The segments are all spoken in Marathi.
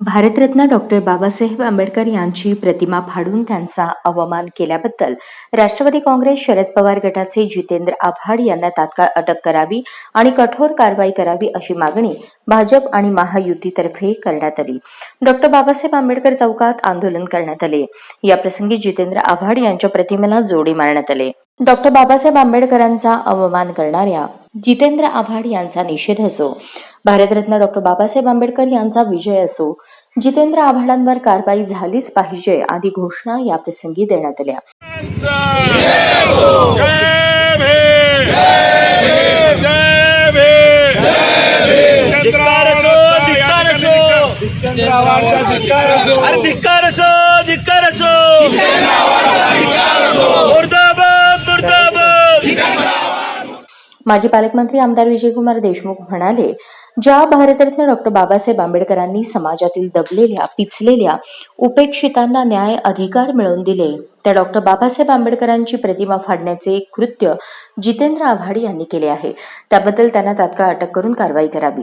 भारतरत्न डॉक्टर बाबासाहेब आंबेडकर यांची प्रतिमा फाडून त्यांचा अवमान केल्याबद्दल राष्ट्रवादी काँग्रेस शरद पवार गटाचे जितेंद्र आव्हाड यांना तात्काळ अटक करावी आणि कठोर कारवाई करावी अशी मागणी भाजप आणि महायुतीतर्फे करण्यात आली. डॉक्टर बाबासाहेब आंबेडकर चौकात आंदोलन करण्यात आले. याप्रसंगी जितेंद्र आव्हाड यांच्या प्रतिमेला जोडी मारण्यात आले. डॉक्टर बाबासाहेब आंबेडकरांचा अवमान करणाऱ्या जितेंद्र आव्हाड यांचा निषेध असो भारतरत्न डॉक्टर बाबासाहेब आंबेडकर यांचा विजय असो जितेंद्र आव्हाडांवर कारवाई झालीच पाहिजे आदी घोषणा याप्रसंगी देण्यात आल्या. जय भीम जय भीम धिक्कार असो. धिक्कार असो अरे धिक्कार असो धिक्कार असो मुर्दाबाद मुर्दाबाद माजी पालकमंत्री आमदार विजयकुमार देशमुख म्हणाले ज्या भारतरत्न डॉक्टर बाबासाहेब आंबेडकरांनी समाजातील दबलेल्या पिचलेल्या उपेक्षितांना न्याय अधिकार मिळवून दिले त्या डॉक्टर बाबासाहेब आंबेडकरांची प्रतिमा फाडण्याचे कृत्य जितेंद्र आव्हाड यांनी केले आहे. त्याबद्दल त्यांना तात्काळ अटक करून कारवाई करावी.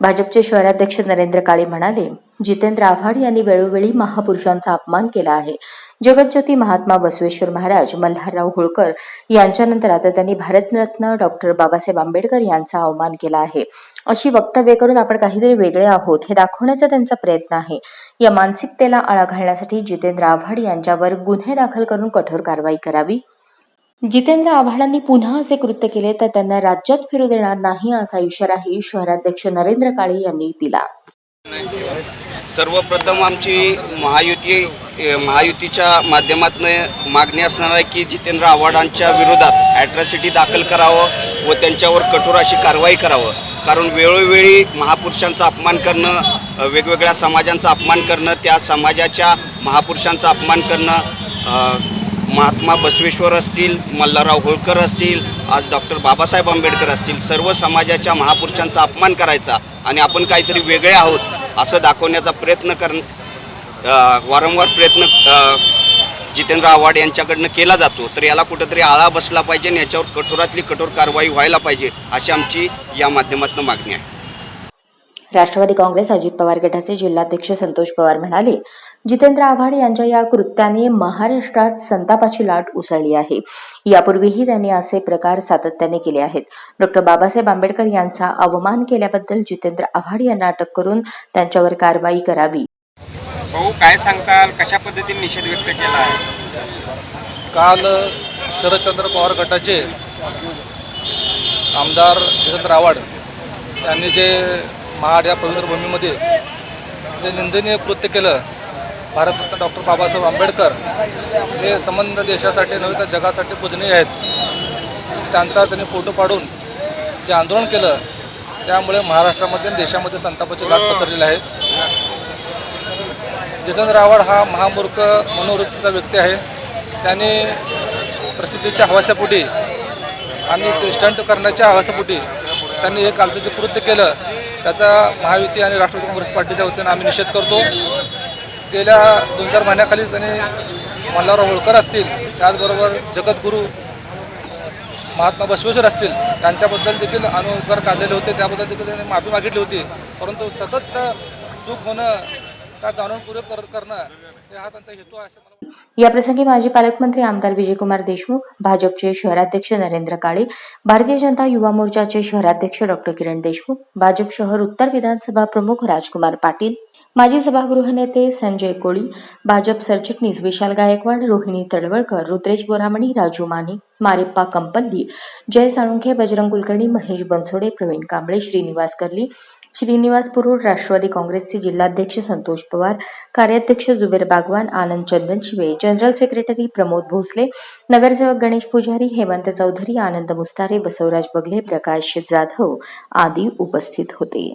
भाजपचे शहराध्यक्ष नरेंद्र काळे म्हणाले जितेंद्र आव्हाड यांनी वेळोवेळी महापुरुषांचा अपमान केला आहे. जगज्योती महात्मा बसवेश्वर महाराज मल्हारराव होळकर यांच्यानंतर आता त्यांनी भारतरत्न डॉक्टर बाबासाहेब आंबेडकर यांचा अवमान केला आहे. अशी वक्तव्य करून आपण काहीतरी वेगळे आहोत हे दाखवण्याचा त्यांचा प्रयत्न आहे. या मानसिकतेला आळा घालण्यासाठी जितेंद्र आव्हाड यांच्यावर गुन्हे दाखल करून कठोर कारवाई करावी. जितेंद्र आव्हाडांनी पुन्हा असे कृत्य केले तर त्यांना राज्यात फिरू देणार नाही असा इशाराही शहराध्यक्ष नरेंद्र काळे यांनी दिला. सर्वप्रथम आमची महायुती महायुतीच्या माध्यमातून मागणी असणार आहे की जितेंद्र आव्हाडांच्या विरोधात ॲट्रॉसिटी दाखल करावं व त्यांच्यावर कठोर अशी कारवाई करावं. कारण वेळोवेळी महापुरुषांचा अपमान करणं वेगवेगळ्या समाजांचा अपमान करणं त्या समाजाच्या महापुरुषांचा अपमान करणं महात्मा बसवेश्वर असतील मल्हारराव होळकर असतील आज डॉक्टर बाबासाहेब आंबेडकर असतील सर्व समाजाच्या महापुरुषांचा अपमान करायचा आणि आपण काहीतरी वेगळे आहोत असं दाखवण्याचा प्रयत्न कर वारंवार प्रयत्न जितेंद्र आव्हाड यांच्याकडनं केला जातो. तर याला कुठंतरी आळा बसला पाहिजे आणि याच्यावर कठोरातली कठोर कारवाई व्हायला पाहिजे अशी आमची या माध्यमातून मागणी आहे. राष्ट्रवादी काँग्रेस अजित पवार गटाचे जिल्हाध्यक्ष संतोष पवार म्हणाले जितेंद्र आव्हाड यांच्या या कृत्याने महाराष्ट्रात संतापाची लाट उसळली आहे. यापूर्वीही त्यांनी असे प्रकार सातत्याने केले आहेत. डॉक्टर बाबासाहेब आंबेडकर यांचा अवमान केल्याबद्दल जितेंद्र आव्हाड यांना अटक करून त्यांच्यावर कारवाई करावी. भाऊ काय सांगताल? कशा पद्धतीने निषेध व्यक्त केला? आहे काल शरदचंद्र पवार गटाचे आमदार जितेंद्र आव्हाड यांनी जे महाड या पवित्र भूमीमध्ये जे निंदनीय कृत्य केलं भारतरत्न डॉक्टर बाबासाहेब आंबेडकर हे संबंध देशासाठी नव्हे तर जगासाठी पूजनीय आहेत. त्यांचा त्यांनी फोटो पाडून जे आंदोलन केलं त्यामुळे महाराष्ट्रामध्ये आणि देशामध्ये संतापाची लाट पसरलेली आहे. जितेंद्र आव्हाड हा महामूर्ख मनोवृत्तीचा व्यक्ती आहे. त्यांनी प्रसिद्धीच्या हवासापोटी आणि ते स्टंट करण्याच्या हवासापोटी त्यांनी हे कालचं जे कृत्य केलं त्याचा महायुती आणि राष्ट्रवादी काँग्रेस पार्टीच्या वतीनं आम्ही निषेध करतो. गेल्या दोन चार महिन्याखालीच त्यांनी मल्हारराव होळकर असतील त्याचबरोबर जगद्गुरू महात्मा बसवेश्वर असतील त्यांच्याबद्दल देखील अनुकर काढलेले होते त्याबद्दल देखील त्यांनी माफी मागितली होती. परंतु सतत चूक होणं जाणूनपूर्वक कर करणं हा त्यांचा हेतू आहे असं याप्रसंगी माजी पालकमंत्री आमदार विजयकुमार देशमुख भाजपचे शहराध्यक्ष नरेंद्र काळे भारतीय जनता युवा मोर्चाचे शहराध्यक्ष डॉक्टर किरण देशमुख भाजप शहर उत्तर विधानसभा प्रमुख राजकुमार पाटील माजी सभागृह नेते संजय कोळी भाजप सरचिटणीस विशाल गायकवाड रोहिणी तळवळकर रुद्रेश बोरामणी राजू माने मारिप्पा कंपल्ली जय साळुंखे बजरंग कुलकर्णी महेश बनसोडे प्रवीण कांबळे श्रीनिवास कर्ली श्रीनिवास पुरुड राष्ट्रवादी काँग्रेसचे जिल्हाध्यक्ष संतोष पवार कार्याध्यक्ष जुबेर बागवान आनंद चंदन शिवे जनरल सेक्रेटरी प्रमोद भोसले नगरसेवक गणेश पुजारी हेमंत चौधरी आनंद मुस्तारे बसवराज बगले प्रकाश जाधव आदी उपस्थित होते.